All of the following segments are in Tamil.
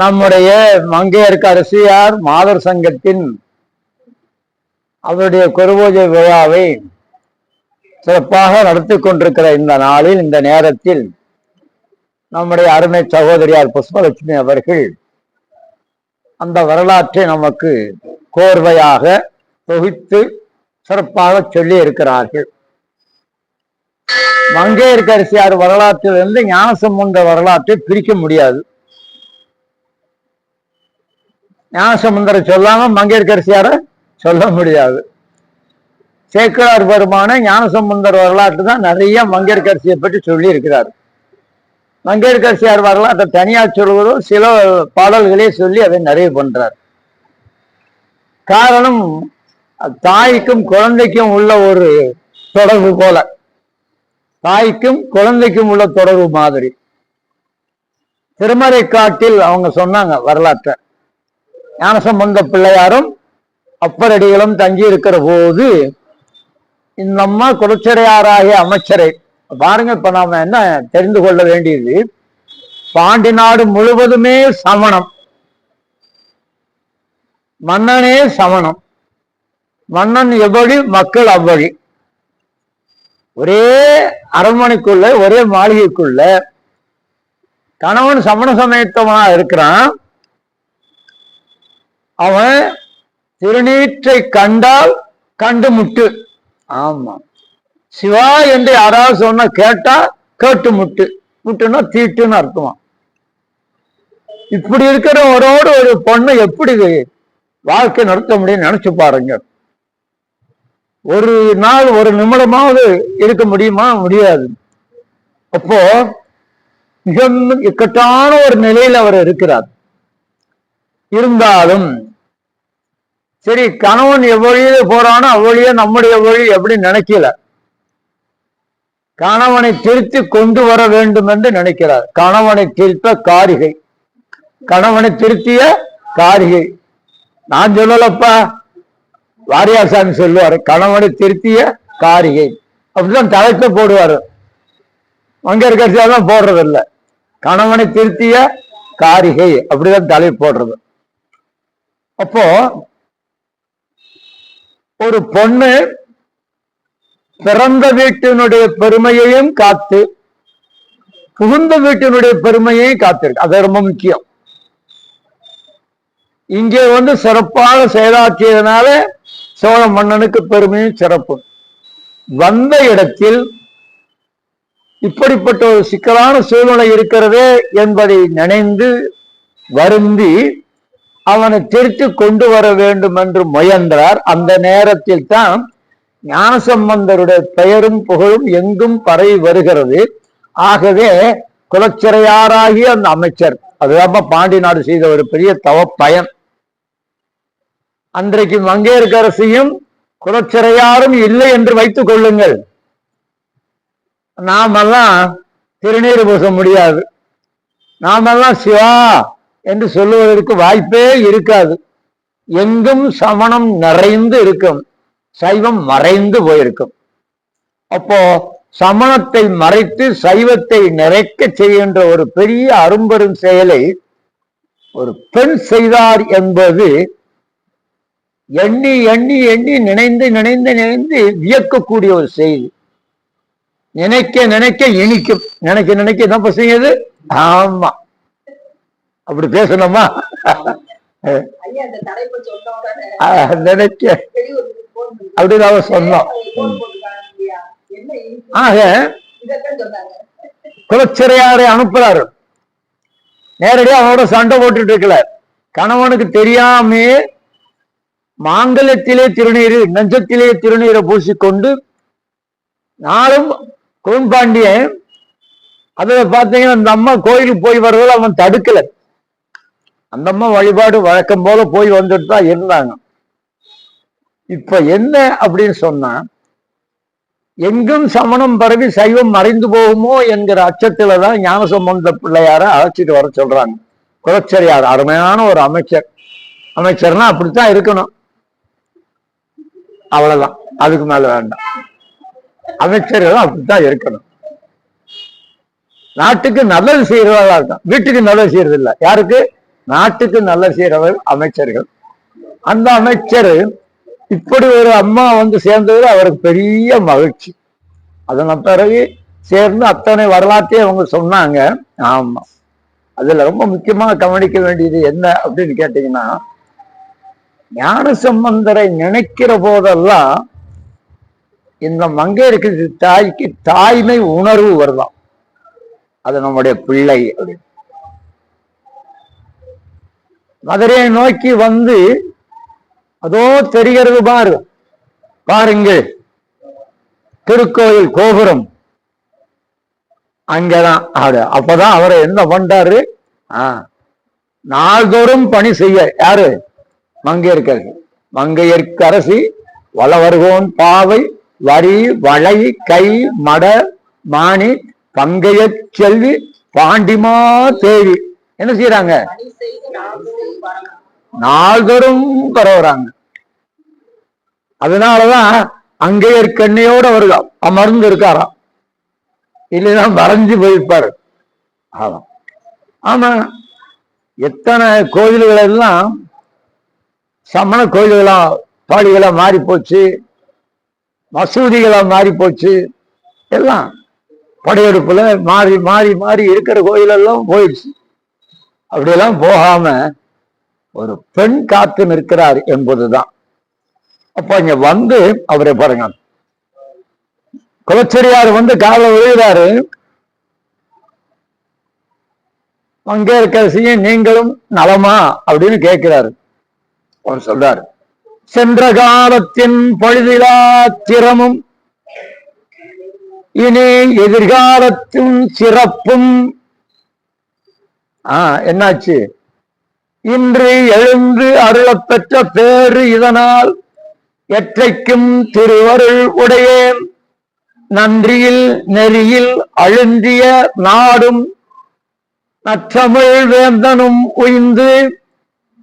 நம்முடைய மங்கையர்க்கு அரசியார் மாதர் சங்கத்தின் அவருடைய குருபூஜை விழாவை சிறப்பாக நடத்தி கொண்டிருக்கிற இந்த நாளில் இந்த நேரத்தில் நம்முடைய அருமை சகோதரியார் புஷ்பலட்சுமி அவர்கள் அந்த வரலாற்றை நமக்கு கோர்வையாக தொகுத்து சிறப்பாக சொல்லி இருக்கிறார்கள். மங்கையர்கரசியார் வரலாற்றிலிருந்து ஞானசம்பந்த வரலாற்றை பிரிக்க முடியாது. ஞானசமுந்தரை சொல்லாம மங்கையர்கரசியார சொல்ல முடியாது. சேக்கலார் பெருமான ஞானசம்பந்தர் வரலாற்று தான் நிறைய மங்கையர்கரசியை பற்றி சொல்லி இருக்கிறார் மங்கையர்கரசியார் வரலாற்றை தனியார் சொல்வதோ சில பாடல்களே சொல்லி அதை நிறைவு பண்றார். காரணம் தாய்க்கும் குழந்தைக்கும் உள்ள ஒரு தொடர்பு போல. தாய்க்கும் குழந்தைக்கும் உள்ள தொடர்பு மாதிரி. திருமறை காட்டில் அவங்க சொன்னாங்க வரலாற்றை. ஞானசம்பந்த பிள்ளையாரும் அப்பரடிகளும் தங்கி இருக்கிற போது இந்த அம்மா குலச்சிறையாராகிய அமைச்சரை பாருங்க இப்ப நாம என்ன தெரிந்து கொள்ள வேண்டியது. பாண்டி நாடு முழுவதுமே சமணம். மன்னனே சமணம். மன்னன் எவ்வழி மக்கள் அவ்வழி. ஒரே அரண்மனைக்குள்ள ஒரே மாளிகைக்குள்ள கணவன் சமண சமயத்தவனா இருக்கிறான். அவன் திருநீற்றை கண்டால் கண்டு முட்டு ஆமா. சிவா என்று யாராவது சொன்ன கேட்டா கேட்டு முட்டு முட்டுன்னா தீட்டுன்னு அர்த்தமா? இப்படி இருக்கிற ஒரோடு ஒரு பொண்ணு எப்படி வாழ்க்கை நடத்த முடியும்னு நினைச்சு பாருங்க. ஒரு நாள் ஒரு நிமிடமாவது இருக்க முடியுமா? முடியாது. அப்போ மிக இக்கட்டான ஒரு நிலையில் அவர் இருக்கிறார். இருந்தாலும் சரி கணவன் எவ்வழியில போறானோ அவ்வளியே நம்முடைய வழி எப்படி நினைக்கல. கணவனை திருத்தி கொண்டு வர வேண்டும் என்று நினைக்கிறார். கணவனை திருத்த காரிகை. கணவனை திருத்திய காரிகை. நான் சொல்லலப்பா. வாரியாசாமி சொல்லுவாரு கணவனை திருத்திய காரிகை. அப்படிதான் தலைப்பு போடுவாரு. மங்கர் கட்சியாதான் போடுறது கணவனை திருத்திய காரிகை. அப்படிதான் தலை போடுறது. அப்போ ஒரு பொண்ணு பிறந்த வீட்டினுடைய பெருமையையும் காத்து புகுந்த வீட்டினுடைய பெருமையையும் காத்திருக்கு. அது ரொம்ப முக்கியம். இங்கே வந்து சிறப்பாக செயலாற்றியதுனால சோழ மன்னனுக்கு பெருமையும் சிறப்பு வந்த இடத்தில் இப்படிப்பட்ட ஒரு சிக்கலான சூழ்நிலை இருக்கிறதே என்பதை நினைந்து வருந்தி அவனை திருத்தி கொண்டு வர வேண்டும் என்று முயன்றார். அந்த நேரத்தில் தான் ஞானசம்பந்தருடைய பெயரும் புகழும் எங்கும் பரவி வருகிறது. ஆகவே குலச்சிறையாராகிய அந்த அமைச்சர் அதுதான் பாண்டி நாடு செய்த ஒரு பெரிய தவ பயன். அன்றைக்கு மங்கையர்கரசியும் குலச்சிறையாரும் இல்லை என்று வைத்துக் கொள்ளுங்கள். நாமெல்லாம் திருநீர் பூச முடியாது. நாமெல்லாம் சிவா என்று சொல்லுவதற்கு வாய்ப்பே இருக்காது. எங்கும் சமணம் நிறைந்து இருக்கும். சைவம் மறைந்து போயிருக்கும். அப்போ சமணத்தை மறைத்து சைவத்தை நிறைக்க செய்கின்ற ஒரு பெரிய அரும்பெரும் செயலை ஒரு பெண் செய்தார் என்பது எண்ணி எண்ணி எண்ணி நினைந்து நினைந்து நினைந்து வியக்கக்கூடிய ஒரு செய்தி நினைக்க நினைக்க இனிக்கும். நினைக்க நினைக்க என்ன செய்யுது ஆமா. அப்படி பேசணுமா? நினைக்க. அப்படின்னு அவ சொன்னோம்? ஆக குலச்சிறையாரை அனுப்புறாரு. நேரடியா அவனோட சண்டை போட்டுட்டு இருக்கல. கணவனுக்கு தெரியாமே மாங்கல்யத்திலே திருநீர் நெஞ்சத்திலே திருநீரை பூசிக்கொண்டு நாளும் குறும்பாண்டியன் அதுல பாத்தீங்கன்னா அந்த அம்மா கோயிலுக்கு போய் வர்றதில் அவன் தடுக்கல. அந்தம்மா வழிபாடு வழக்கம் போல போய் வந்துட்டு தான் இருந்தாங்க. இப்ப என்ன அப்படின்னு சொன்னா எங்கும் சமணம் பரவி சைவம் மறைந்து போகுமோ என்கிற அச்சத்துல தான் ஞானசம்பந்த பிள்ளையார அழைச்சிட்டு வர சொல்றாங்க. குலச்சரியார் அருமையான ஒரு அமைச்சர். அமைச்சர்னா அப்படித்தான் இருக்கணும். அவ்வளவுதான். அதுக்கு மேல வேண்டாம். அமைச்சர்கள் அப்படித்தான் இருக்கணும். நாட்டுக்கு நல்லது செய்யறதா இருக்கும் வீட்டுக்கு நல்லது செய்யறது இல்லை யாருக்கு? நாட்டுக்கு நல்ல செய்யறவர் அமைச்சர்கள். அந்த அமைச்சர் இப்படி ஒரு அம்மா வந்து சேர்ந்தது அவருக்கு பெரிய மகிழ்ச்சி. அதன் பிறகு சேர்ந்து அத்தனை வரலாற்றையும் அவங்க சொன்னாங்க. ஆமாம் அதில் ரொம்ப முக்கியமாக கவனிக்க வேண்டியது என்ன அப்படின்னு கேட்டிங்கன்னா ஞான சம்பந்தரை நினைக்கிற போதெல்லாம் இந்த மங்கையருக்கு தாய்க்கு தாய்மை உணர்வு வருதாம் அது நம்முடைய பிள்ளை அப்படின்னு. மதுரையை நோக்கி வந்து அதோ தெரிகிறது பாரு பாருங்கள் திருக்கோயில் கோபுரம். அங்கதான் ஆடு. அப்பதான் அவரை என்ன பண்றாரு? ஆ நாள்தோறும் பணி செய்ய. யாரு? மங்கையர்க்கு மங்கையர்க்கரசி வளவர்கோன் பாவை வரி வளை கை மட மாணி பங்கையச் செல்வி பாண்டிமா தேவி. என்ன செய்யறாங்க நாள்தோறும் பரவுறாங்க அதனாலதான் அங்கேயே கண்ணியோட ஒரு அமர்ந்து இருக்காராம். இல்லைன்னா மறைஞ்சு போயிருப்பாரு. ஆமா ஆமா எத்தனை கோயில்கள் எல்லாம் சமண கோயில்களா பாடிகளா மாறி போச்சு மசூதிகளா மாறி போச்சு எல்லாம் படையெடுப்புல மாறி மாறி மாறி இருக்கிற கோயிலெல்லாம் போயிடுச்சு. அப்படியெல்லாம் போகாம ஒரு பெண் காத்து நிற்கிறார் என்பதுதான். அப்ப இங்க வந்து அவரை பாருங்க. குலச்செடியார் வந்து காலை விழுகிறாரு அங்கே இருக்கிற நீங்களும் நலமா? அப்படின்னு கேட்கிறாரு. அவர் சொல்றாரு. சென்ற காலத்தின் பொழுதிலா திறமும் இனி எதிர்காலத்தின் சிறப்பும் ஆஹ் என்னாச்சு? இன்று எழுந்து அருளப்பெற்ற பேறு இதனால் எற்றைக்கும் திருவருள் உடையேன். நன்றியில் நெறியில் அழுந்திய நாடும் நற்றமிழ் வேந்தனும் உய்ந்து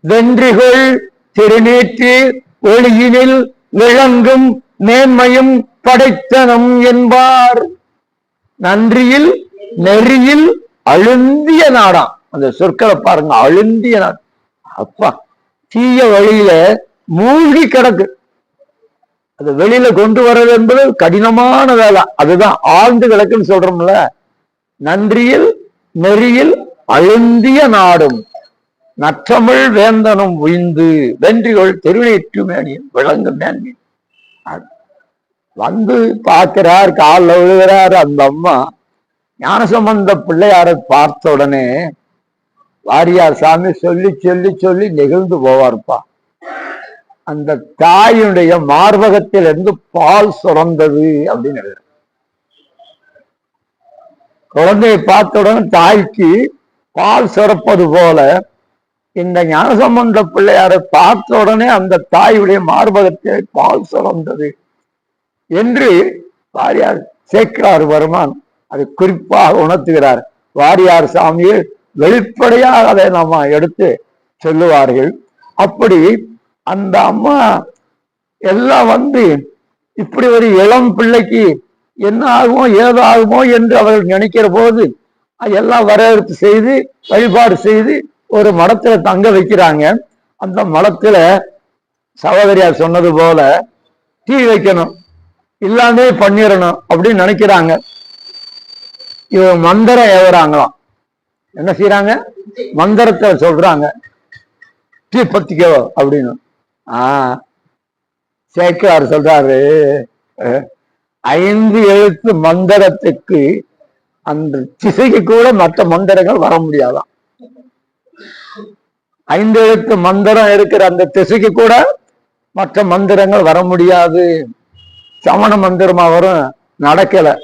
வென்றிகொள் திருநீற்று ஒளியினில் விளங்கும் மேன்மையும் படைத்தனம் என்பார். நன்றியில் நெறியில் அழுந்திய நாடாம் அந்த சொற்களை பாருங்க அழுந்திய அப்பா தீய வழியில மூழ்கி கிடக்கு. அது வெளியில கொண்டு வர்றது என்பது கடினமான வேலை. அதுதான் ஆழ்ந்து கிடக்குன்னு சொல்றோம்ல. நன்றியில் நெறியில் அழுந்திய நாடும் நற்றமிழ் வேந்தனும் உய்ந்து வென்றிகள் திருநீற்று மேனியும் விளங்கு மேன்மை. வந்து பார்க்கிறார் காலில் விழுகிறார் அந்த அம்மா. ஞானசம்பந்த பிள்ளையாரை பார்த்த உடனே வாரியார் சாமி சொல்லி சொல்லி சொல்லி நெகிழ்ந்து போவார்ப்பா. அந்த தாயினுடைய மார்பகத்தில் இருந்து பால் சுரந்தது அப்படின்னு குழந்தையை பார்த்த உடனே தாய்க்கு பால் சுரப்பது போல இந்த ஞானசம்பந்த பிள்ளையாரை பார்த்த உடனே அந்த தாயுடைய மார்பகத்தில் பால் சுரந்தது என்று வாரியார் சேக்கிரார் வருமான் அதை குறிப்பாக உணர்த்துகிறார். வாரியார் சாமியில் வெளிப்படையாக அதை நம்ம எடுத்து சொல்லுவார்கள். அப்படி அந்த அம்மா எல்லாம் வந்து இப்படி ஒரு இளம் பிள்ளைக்கு என்ன ஆகுமோ ஏதாகுமோ என்று அவர்கள் நினைக்கிற போது எல்லாம் வரவேற்பு செய்து வழிபாடு செய்து ஒரு மடத்துல தங்க வைக்கிறாங்க. அந்த மடத்துல சகோதரியார் சொன்னது போல டீ வைக்கணும் இல்லாமே பண்ணிடணும் அப்படின்னு நினைக்கிறாங்க. இவங்க மந்திரம் ஏவுறாங்களாம். என்ன செய்யறாங்க மந்திரத்தை சொல்றாங்க. டீ பத்திக்கோ அப்படின்னு. ஆஹ் சேக்கார் சொல்றாரு ஐந்து எழுத்து மந்திரத்துக்கு அந்த திசைக்கு கூட மற்ற மந்திரங்கள் வர முடியாதான். ஐந்து எழுத்து மந்திரம் இருக்கிற அந்த திசைக்கு கூட மற்ற மந்திரங்கள் வர முடியாது. சமண மந்திரமா வரும் நடக்கல.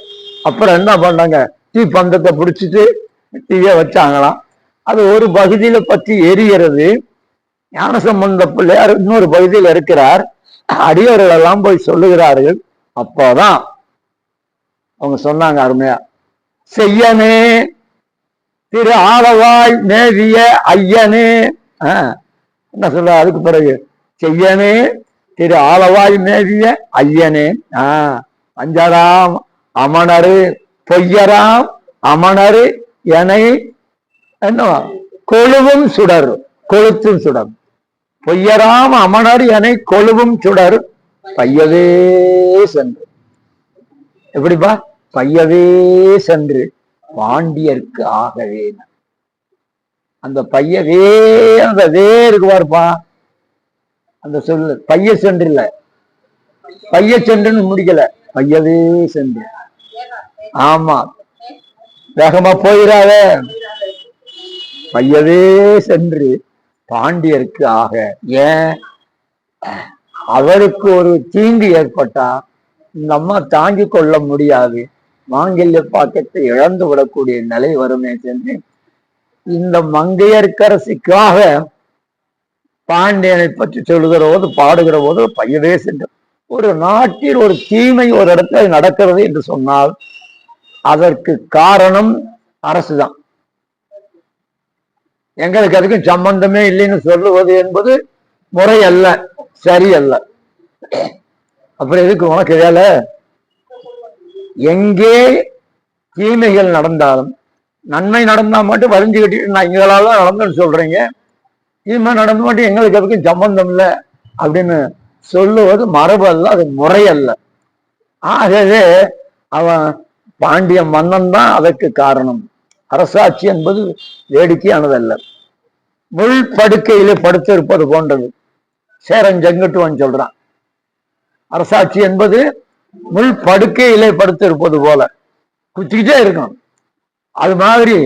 அப்புறம் என்ன பண்ணாங்க? தீ பந்தத்தை பிடிச்சிட்டு தீய வச்சாங்களாம். அது ஒரு பகுதியில பற்றி எரிகிறது. ஞானசம்பந்த பிள்ளையார் இன்னொரு பகுதியில் இருக்கிறார். அடியவர்கள் எல்லாம் போய் சொல்லுகிறார்கள். அப்போதான் அவங்க சொன்னாங்க அருமையா செய்யனே திரு ஆளவாய் மேவிய ஐயனே. ஆஹ், என்ன சொல்ற அதுக்கு பிறகு செய்யனே திரு ஆளவாய் மேவிய ஐயனே. ஆஹ் அஞ்சராம் அமணரு பொய்யராம் அமணரு எனை என்ன கொழுவும் சுடர் கொழுத்தும் சுடர். பொய்யராம் அமணர் எனை கொழுவும் சுடர். பையவே சென்று. எப்படிப்பா? பையவே சென்று பாண்டியர்க்கு ஆகவே அந்த பையவே அந்த வே இருக்கு பாருப்பா. அந்த சொல்லு பைய சென்று இல்ல பைய சென்றுன்னு முடிக்கல. பையவே சென்று. ஆமா. வேகமா போயிடாத பையவே சென்று பாண்டியருக்கு ஆக ஏன்? அவருக்கு ஒரு தீங்கு ஏற்பட்டா இந்த அம்மா தாங்கிக் கொள்ள முடியாது. மாங்கல்ய பாக்கத்தை இழந்து விடக்கூடிய நிலை வருமே சென்று இந்த மங்கையர்க்கரசிக்காக பாண்டியனை பற்றி சொல்லுகிற போது பாடுகிற போது பையவே சென்று ஒரு நாட்டில் ஒரு தீமை ஒரு இடத்துல நடக்கிறது என்று சொன்னால் அதற்கு காரணம் அரசுதான். எங்களுக்கு அதுக்கும் சம்பந்தமே இல்லைன்னு சொல்லுவது என்பது முறை அல்ல சரி அல்ல. அப்புறம் எதுக்கு உனக்கு வேலை? எங்கே தீமைகள் நடந்தாலும் நன்மை நடந்தா மட்டும் வரிஞ்சு கட்டிட்டு நான் எங்களால நடந்தேன்னு சொல்றீங்க. தீமை நடந்து மட்டும் எங்களுக்கு அதுக்கும் சம்பந்தம் இல்லை அப்படின்னு சொல்லுவது மரபு அல்ல அது முறையல்ல ஆகவே அவன் பாண்டிய மன்னன் தான் அதற்கு காரணம். அரசாட்சி என்பது வேடிக்கையானதல்ல. முள் படுக்கையிலே படுத்திருப்பது போன்றது. சேரன் செங்குட்டுவன் சொல்றான். அரசாட்சி என்பது முள் படுக்கையிலே படுத்திருப்பது போல. குத்திக்கிட்டே இருக்கணும் அது மாதிரி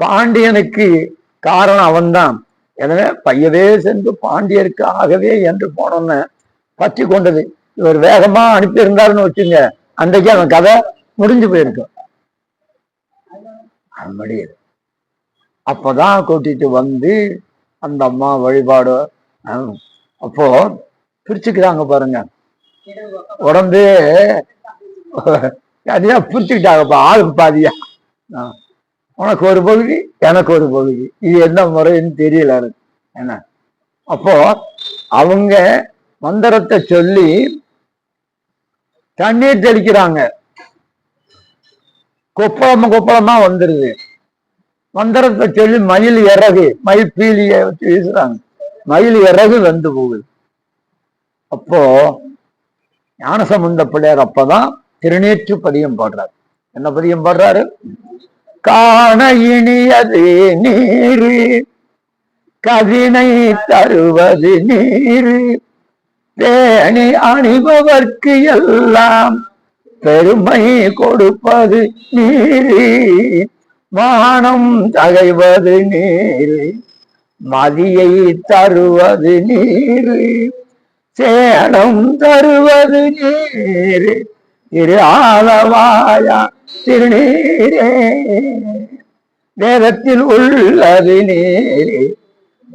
பாண்டியனுக்கு காரணம் அவன்தான். எனவே பையவே சென்று பாண்டியருக்கு ஆகவே என்று போனோன்னு பற்றி கொண்டது. இவர் வேகமா அனுப்பியிருந்தாருன்னு வச்சுங்க அன்றைக்கு அவன் கதை முடிஞ்சு போயிருக்கும் அது முடியுது அப்பதான் கூட்டிட்டு வந்து அந்த அம்மா வழிபாடு அப்போ பிரிச்சுக்கிறாங்க பாருங்க. உடம்பே அதையா பிரிச்சுக்கிட்டாங்கப்பா ஆளுக்கு பாதியா. உனக்கு ஒரு பகுதி எனக்கு ஒரு பகுதி. இது என்ன முறைன்னு தெரியல எனக்கு. என்ன? அப்போ அவங்க மந்திரத்தை சொல்லி தண்ணீர் தெளிக்கிறாங்க. கொப்பளமா கொப்பளமா வந்துருது. மந்திரத்தை சொல்லி மயில் இறகு மயில் பீலிய வச்சு வீசுறாங்க. மயில் இறகு வந்து போகுது. அப்போ ஞானசமுந்த பிள்ளையார் அப்பதான் திருநேற்று பதியம் பாடுறாரு. என்ன பதியம் பாடுறாரு? காண இனியது நீரு கவினை தருவது நீரு. தேனி அணிபவர்க்கு எல்லாம் பெருமை கொடுப்பது நீரி. மானம் தகைவது நீரு. மதியை தருவது நீரு. சேடம் தருவது நீரு. திரு ஆலவாயா திருநீரே. வேதத்தில் உள்ளது நீரு.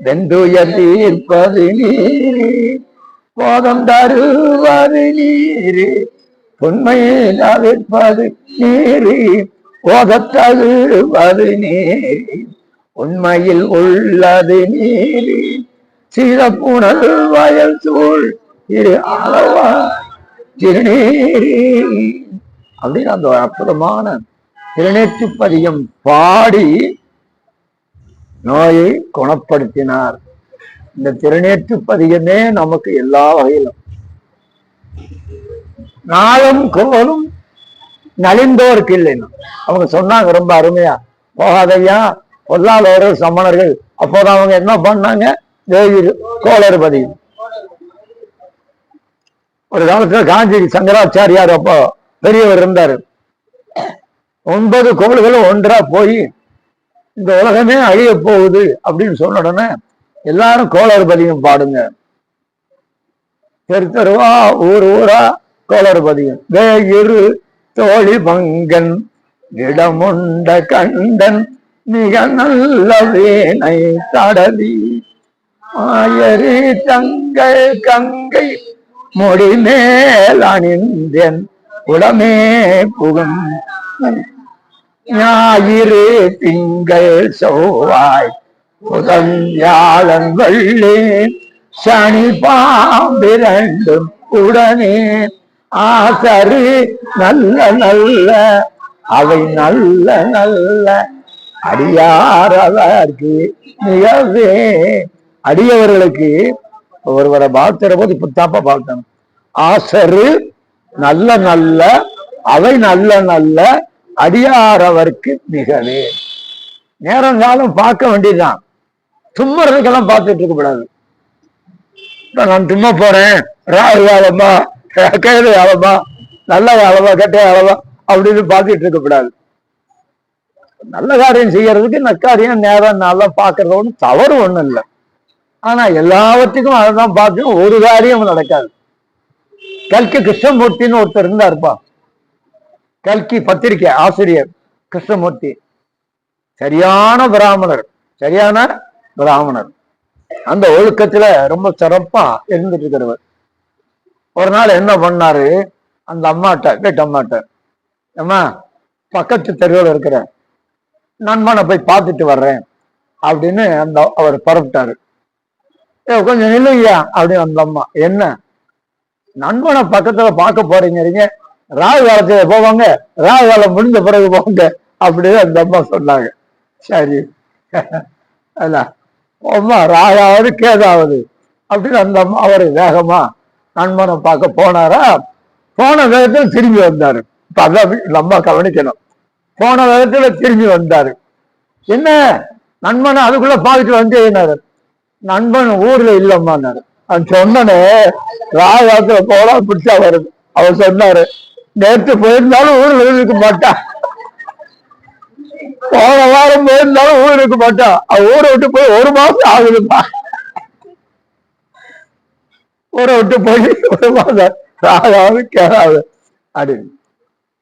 வெந்துயர் தீர்ப்பது நீரு. போதம் தருவது நீரு. உண்மையை தவிர்ப்பது நீரு ஓதத்தழுவது நீரு. உண்மையில் உள்ளது நீரு. சிறப்புணல் வயல் சூழ் இரு அளவா திருநீரி. அப்படின்னு அந்த அற்புதமான திருநேற்று பதியம் பாடி நோயை குணப்படுத்தினார். இந்த திருநேற்று பதியமே நமக்கு எல்லா வகையிலும். நாளும் கோலும் நலிந்தோருக்கு இல்லைன்னு. அவங்க சொன்னாங்க ரொம்ப அருமையா. போகாதையா பொல்லாதவர்கள் சமணர்கள். அப்போது அவங்க என்ன பண்ணாங்க? தேவி கோளறுபதி ஒரு காலத்துல காஞ்சி சங்கராச்சாரியார் அப்போ பெரியவர் இருந்தாரு. ஒன்பது கோள்களும் ஒன்றா போய் இந்த உலகமே அழிய போகுது அப்படின்னு சொன்ன உடனே எல்லாரும் கோளறுபதியும் பாடுங்க. தெரு தெருவா ஊர் ஊரா தொடர்பதியும் வேயிரு தோழி பங்கன் இடமுண்ட கண்டன் மிக நல்ல வேனை தடவி. ஆயரி தங்கள் கங்கை முடி மேல் அணிந்தேன் உடமே புகும். ஞாயிறு திங்கள் செவ்வாய் புதன் வியாழன் வெள்ளி சனி பாம்பிரண்டும் உடனே ஆசரு நல்ல நல்ல அவை நல்ல நல்ல. அடியாரதற்கு மிகவே அடியவர்களுக்கு ஒருவரை வாழ்த்துற போது இப்படித்தாப்பா வாழ்த்தணும். ஆசரு நல்ல நல்ல அவை நல்ல நல்ல அடியாரவர்க்கு மிகவே நேரம் காலம் பார்க்க வேண்டியதுதான். தும்முறதுக்கெல்லாம் பார்த்துட்டு இருக்க கூடாது. நான் தும்ம போறேன். ராகு கேடு அளவா நல்ல அளவா கெட்ட அளவா அப்படின்னு பார்த்துட்டு இருக்கக்கூடாது. நல்ல காரியம் செய்யறதுக்கு நக்காரியம் நேரம் நல்லா பார்க்கறது ஒன்றும் தவறு ஒன்றும் இல்லை. ஆனா எல்லாவற்றுக்கும் அதை தான் பார்க்கணும் ஒரு காரியம் நடக்காது. கல்கி கிருஷ்ணமூர்த்தின்னு ஒருத்தர் இருந்தாருப்பா. கல்கி பத்திரிகை ஆசிரியர் கிருஷ்ணமூர்த்தி. சரியான பிராமணர் சரியான பிராமணர். அந்த ஒழுக்கத்துல ரொம்ப சிறப்பா இருந்துட்டு இருக்கிறவர். ஒரு நாள் என்ன பண்ணாரு? அந்த அம்மாட்ட கேட்ட அம்மாட்ட அம்மா பக்கத்து தெருவில் இருக்கிற நண்பனை போய் பார்த்துட்டு வர்றேன் அப்படின்னு அந்த அவர் பரப்பிட்டாரு ஏ கொஞ்சம் நில்லுங்கய்யா அப்படின்னு அந்த அம்மா என்ன? நண்பனை பக்கத்துல பார்க்க போறீங்கிறீங்க. ராகு காலத்துல போவாங்க ராகு காலம் முடிஞ்ச பிறகு போங்க அப்படின்னு அந்த அம்மா சொன்னாங்க. சரி. அல்ல அம்மா ராகாவது கேதாவது அப்படின்னு அந்த அம்மா அவர் வேகமா நண்பனை பார்க்க போனாரா? போன வேகத்தில் திரும்பி வந்தாரு. இப்ப அதான் நம்ம கவனிக்கணும். போன வேகத்தில் திரும்பி வந்தாரு. என்ன? நண்பனை அதுக்குள்ள பார்த்துட்டு வந்தேன்னாரு நண்பன் ஊர்ல இல்லம்மான்னாரு அவன் சொன்னனே ராஜாத்துல போனா பிடிச்சா வருது. அவர் சொன்னாரு நேற்று போயிருந்தாலும் ஊர்ல இருக்க மாட்டான் போன வாரம் போயிருந்தாலும் ஊர் இருக்க மாட்டான் அவ ஊரை விட்டு போய் ஒரு மாசம் ஆகுதுப்பா. ஊரை விட்டு போய் ஒரு மாசம் ராகாவது கேடாது அப்படின்னு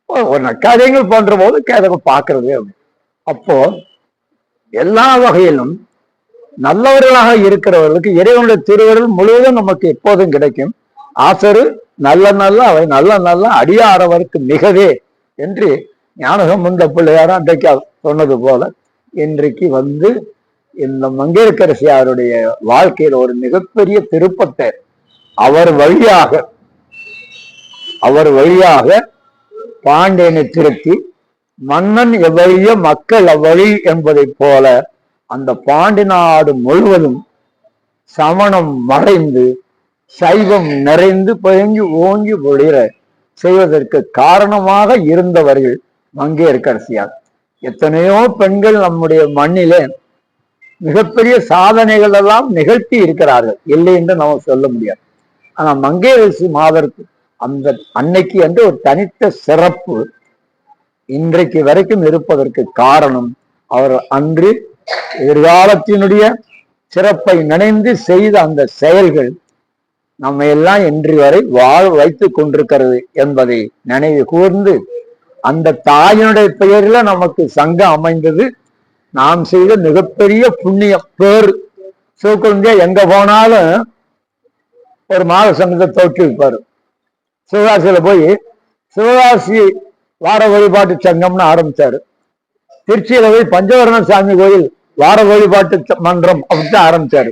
ஒரு பண்ற போது கேதகம் பார்க்கறது அப்படி. அப்போ எல்லா வகையிலும் நல்லவர்களாக இருக்கிறவர்களுக்கு இறைவனுடைய திருவருள் முழுவதும் நமக்கு எப்போதும் கிடைக்கும். ஆசரு நல்ல நல்ல அவை நல்ல நல்ல அடியாரவருக்கு மிகவே என்று ஞானகம் முந்த பிள்ளையார் அன்றைக்கு சொன்னது போல இன்றைக்கு வந்து இந்த மங்கையரசியாருடைய வாழ்க்கையில் ஒரு மிகப்பெரிய திருப்பத்தை அவர் வழியாக அவர் வழியாக பாண்டியனை திருத்தி மன்னன் எவ்வழிய மக்கள் அவ்வழி என்பதைப் போல அந்த பாண்டி நாடு முழுவதும் சமணம் மறைந்து சைவம் நிறைந்து பயங்கி ஓங்கி ஒளிர செய்வதற்கு காரணமாக இருந்தவர்கள் மங்கையர்க்கரசியார் எத்தனையோ பெண்கள் நம்முடைய மண்ணிலே மிகப்பெரிய சாதனைகள் எல்லாம் நிகழ்த்தி இருக்கிறார்கள். இல்லை என்று நம்ம சொல்ல முடியாது. ஆனா மங்கேசி மாதருக்கு அந்த அன்னைக்கு என்று ஒரு தனித்த சிறப்பு இன்றைக்கு வரைக்கும் இருப்பதற்கு காரணம் அவர் அன்று எதிர்காலத்தினுடைய சிறப்பை நினைந்து செய்த அந்த செயல்கள் நம்ம எல்லாம் இன்று வரை வாழ வைத்துக் கொண்டிருக்கிறது என்பதை நினைவு கூர்ந்து அந்த தாயினுடைய பெயரில் நமக்கு சங்கம் அமைந்தது. நாம் செய்த மிகப்பெரிய புண்ணிய பேர் சிவகுழந்தையா எங்க போனாலும் ஒரு மாத சங்கத்தை தோற்றி சிவகாசியில் போய் சிவகாசி வார வழிபாட்டு சங்கம்னு ஆரம்பித்தார் திருச்சியில் போய் பஞ்சவரண சாமி கோயில் வார வழிபாட்டு மன்றம் அப்படின்னு ஆரம்பித்தார்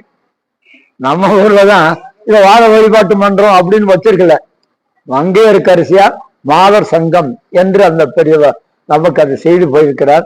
நம்ம ஊரில் தான் இதை வார வழிபாட்டு மன்றம் அப்படின்னு வச்சிருக்கல. மங்கையர் அரிசியா மாதர் சங்கம் என்று அந்த பெரியவர் நமக்கு அதை செய்து போயிருக்கிறார்.